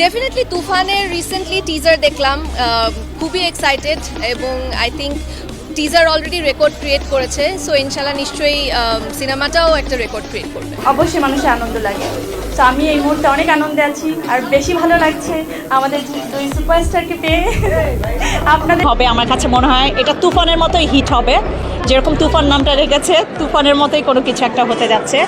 Definitely তুফানের recently teaser দেখলাম খুবই এক্সাইটেড এবং I think teaser already record create করেছে সো ইনশাল্লাহ নিশ্চয়ই সিনেমাটাও একটা রেকর্ড ক্রিয়েট করবে। অবশ্যই মানুষের আনন্দ লাগে। তো আমি এই মুহূর্তে অনেক আনন্দে আছি আর বেশি ভালো লাগছে আমাদের দুই সুপারস্টারকে পেয়ে। আপনাদের হবে আমার কাছে মনে হয় এটা তুফানের মতোই হিট হবে। যেরকম তুফান নামটা রেখেছে তুফানের মতোই কোনো কিছু একটা হতে যাচ্ছে।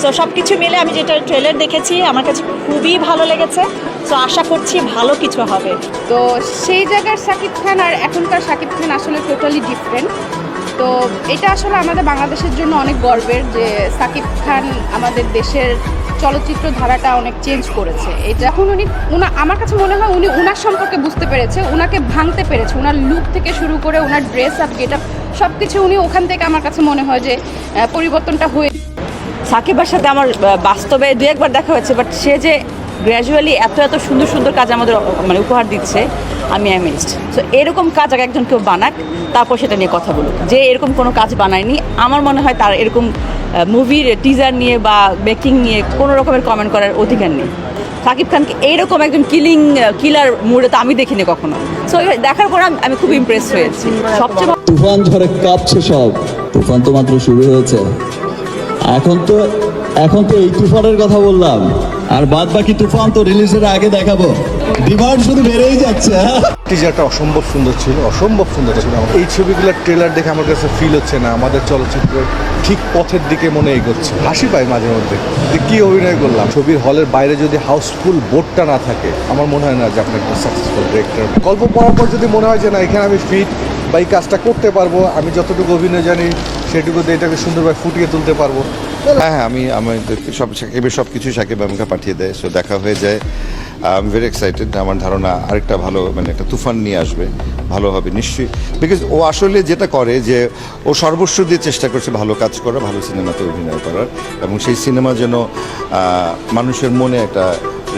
সো সব কিছু মিলে আমি যেটা ট্রেলার দেখেছি আমার কাছে খুবই ভালো লেগেছে। সো আশা করছি ভালো কিছু হবে। তো সেই জায়গার শাকিব খান আর এখনকার শাকিব খান আসলে টোটালি ডিফারেন্ট তো এটা আসলে আমাদের বাংলাদেশের জন্য অনেক গর্বের যে সাকিব খান আমাদের দেশের চলচ্চিত্র ধারাটা অনেক চেঞ্জ করেছে। এটা এখন উনি উনা আমার কাছে মনে হয় উনি উনার সম্পর্কে বুঝতে পেরেছে উনাকে ভাঙতে পেরেছে উনার লুক থেকে শুরু করে ওনার ড্রেস আপ গেট আপ সব কিছু উনি ওখান থেকে আমার কাছে মনে হয় যে পরিবর্তনটা হয়ে সাকিবের সাথে আমার বাস্তবে দু একবার দেখা হয়েছে বাট সে যে গ্র্যাজুয়ালি এত এত সুন্দর সুন্দর কাজ আমাদের মানে উপহার দিচ্ছে। আমি অ্যামেজড সো এরকম কাজ আগে একজন কেউ বানাক, তারপর সেটা নিয়ে কথা বলুক। যে এরকম কোনো কাজ বানায়নি, আমার মনে হয় তার এরকম মুভির টিজার নিয়ে বা মেকিং নিয়ে কোনো রকমের কমেন্ট করার অধিকার নেই। সাকিব খানকে এইরকম একজন কিলিং কিলার মুডে তো আমি দেখিনি কখনো। সো দেখার পর আমি- খুব ইমপ্রেস হয়েছি। সবচেয়ে তুফান ঝড়ে কাঁপছে সব। তুফান তো মাত্র শুরু হয়েছে। এখন তো এখন তো এই তুফানের কথা বললাম। আর বাদ বাকি তুফান তো রিলিজের আগে দেখাবো। ডিমান্ড শুধু বেড়েই যাচ্ছে। টিজারটা অসম্ভব সুন্দর ছিল, অসম্ভব সুন্দর ছিল। এই ছবিগুলোর ট্রেলার দেখে আমার কাছে ফিল হচ্ছে না, আমাদের চলচ্চিত্র ঠিক পথের দিকে মনে এগোচ্ছে। হাসি পায় মাঝে মধ্যে, যে কি অভিনয় করলাম। ছবির হলের বাইরে যদি হাউসফুল বোর্ডটা না থাকে, আমার মনে হয় না যে আপনি একটা সাকসেসফুল ডিরেক্টর গল্প পড়ার পর যদি মনে হয় যে না, এখানে আমি ফিট বা এই কাজটা করতে পারব, আমি যতটুকু অভিনয় জানি, সেটুকু এটাকে সুন্দরভাবে ফুটিয়ে তুলতে পারব। হ্যাঁ হ্যাঁ আমি আমাদেরকে সব সাকিবের সব কিছু সাকিব আমাকে পাঠিয়ে দেয় সো দেখা হয়ে যায়। আই এম ভেরি এক্সাইটেড আমার ধারণা আরেকটা ভালো মানে একটা তুফান নিয়ে আসবে, ভালো হবে, নিশ্চয়ই। বিকজ ও আসলে যেটা করে যে, ও সর্বস্ব দিয়ে চেষ্টা করছে ভালো কাজ করা, ভালো সিনেমাতে অভিনয় করার, এবং সেই সিনেমা যেন মানুষের মনে একটা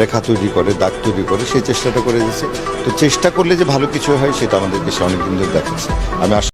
রেখা তৈরি করে, দাগ তৈরি করে, সেই চেষ্টাটা করে দিয়েছে। তো চেষ্টা করলে যে ভালো কিছু হয়, সেটা আমাদেরকে সে অনেকদিন ধরে দেখাচ্ছে। আমি